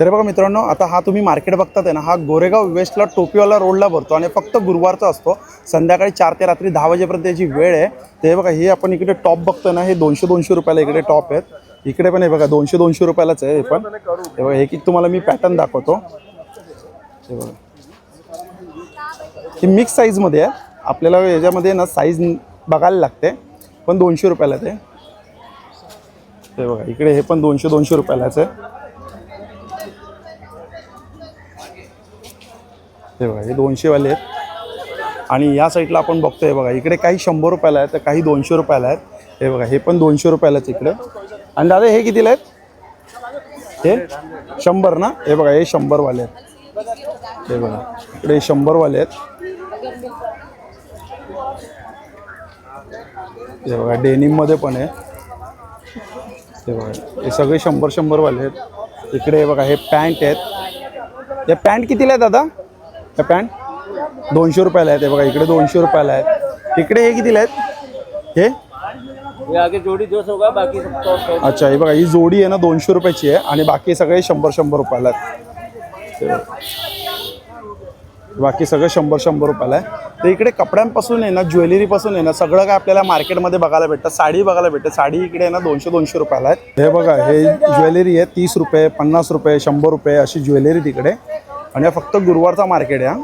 तर बघा मित्रांनो आता हा तुम्ही मार्केट बघतात आहे ना हा गोरेगाव वेस्टला टोपीवाला रोडला भरतो आणि फक्त गुरुवारचा असतो. संध्याकाळी चार ते रात्री दहा वाजेपर्यंत याची वेळ आहे. ते बघा हे आपण इकडे टॉप बघतो ना हे दोनशे दोनशे रुपयाला इकडे टॉप आहेत. इकडे पण हे बघा दोनशे दोनशे रुपयालाच आहे हे पण. हे बघा हे की तुम्हाला मी पॅटर्न दाखवतो. हे बघा. हे मिक्स साईजमध्ये आहे. आपल्याला याच्यामध्ये ना साईज बघायला लागते पण दोनशे रुपयाला ते. बघा इकडे हे पण दोनशे दोनशे रुपयालाच आहे. हे बघा हे दोनशेवाले आहेत. आणि या साईडला आपण बघतोय बघा इकडे काही शंभर रुपयाला आहेत तर काही दोनशे रुपयाला आहेत. हे बघा हे पण दोनशे रुपयालाच इकडे. आणि दादा हे कितीला आहेत? हे शंभर ना? हे बघा हे शंभरवाले आहेत. हे बघा इकडे शंभरवाले आहेत. हे बघा डेनिममध्ये पण आहे. हे बघा हे सगळे शंभर शंभरवाले आहेत. इकडे हे बघा हे पॅन्ट आहेत. हे पॅन्ट कितीला आहेत दादा? हे पॅन्ट? दोनशे रुपयाला आहेत हे बघा इकडे दोनशे रुपयाला आहेत इकडे हे कितीला आहेत? हे? आगे जोड़ी बाकी अच्छा हे बघा ही जोडी आहे ना दोनशे रुपयाची आहे आणि बाकी सगळे शंभर शंभर रुपयाला आहेत. बाकी सगळं शंभर शंभर रुपयाला आहे. तर इकडे कपड्यांपासून आहे ना ज्वेलरीपासून आहे ना सगळं काय आपल्याला मार्केटमध्ये बघायला भेटतं. साडी बघायला भेटते. साडी इकडे आहे ना दोनशे दोनशे रुपयाला आहे हे बघा हे ज्वेलरी आहे तीस रुपये पन्नास रुपये शंभर रुपये अशी ज्वेलरी तिकडे. आणि हा फक्त गुरुवारचा मार्केट आहे हा.